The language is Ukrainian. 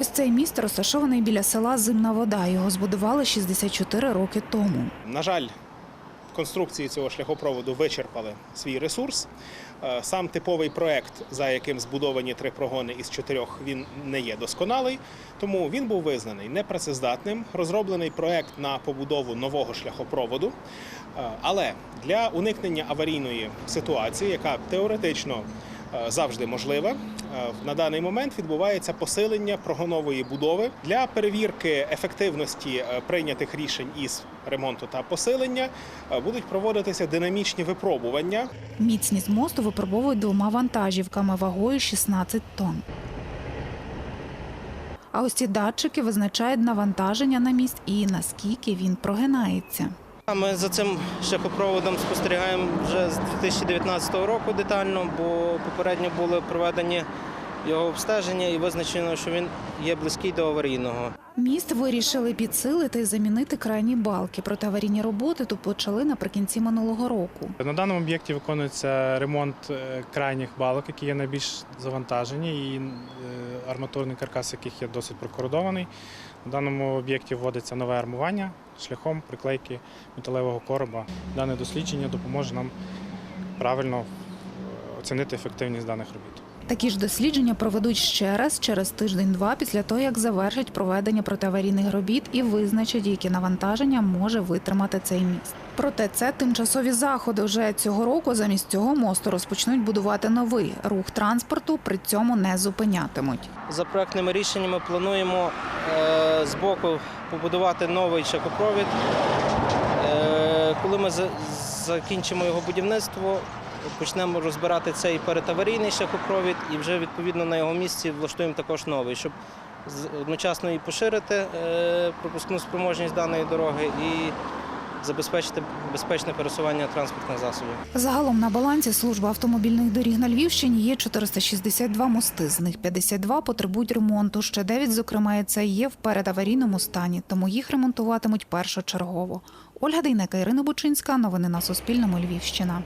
Ось цей міст розташований біля села Зимна Вода. Його збудували 64 роки тому. На жаль, конструкції цього шляхопроводу вичерпали свій ресурс. Е, Сам типовий проект, за яким збудовані три прогони із чотирьох, він не є досконалий, тому він був визнаний непрацездатним. Розроблений проект на побудову нового шляхопроводу. Е, Але для уникнення аварійної ситуації, яка теоретично завжди можлива, е, на даний момент відбувається посилення прогонової будови для перевірки ефективності е, прийнятих рішень із ремонту та посилення. е, Будуть проводитися динамічні випробування. Міцність мосту випробовують двома вантажівками вагою 16 тонн. А ось ці датчики визначають навантаження на міст і наскільки він прогинається. Ми за цим шляхопроводом спостерігаємо вже з 2019 року детально, бо попередньо були проведені його обстеження і визначено, що він є близький до аварійного. Міст вирішили підсилити і замінити крайні балки. Проте аварійні роботи тут почали наприкінці минулого року. На даному об'єкті виконується ремонт е, крайніх балок, які є найбільш завантажені, і е, арматурний каркас, яких є досить прокордований. На даному об'єкті вводиться нове армування шляхом приклейки металевого короба. Дане дослідження допоможе нам правильно е, оцінити ефективність даних робіт. Такі ж дослідження проведуть ще раз через тиждень-два після того, як завершать проведення протиаварійних робіт і визначать, які навантаження може витримати цей міст. Проте це тимчасові заходи. Вже цього року замість цього мосту розпочнуть будувати новий рух транспорту, при цьому не зупинятимуть. За проектними рішеннями плануємо е, з боку побудувати новий шляхопровід. Е, коли ми закінчимо його будівництво, почнемо розбирати цей передаварійний шляхопровід і вже відповідно на його місці влаштуємо також новий, щоб одночасно і поширити е, пропускну спроможність даної дороги і забезпечити безпечне пересування транспортних засобів. Загалом на балансі служби автомобільних доріг на Львівщині є 462 мости. З них 52 потребують ремонту. Ще 9, зокрема, і це є в передаварійному стані, тому їх ремонтуватимуть першочергово. Ольга Дейнека, Ірина Бучинська. Новини на Суспільному. Львівщина.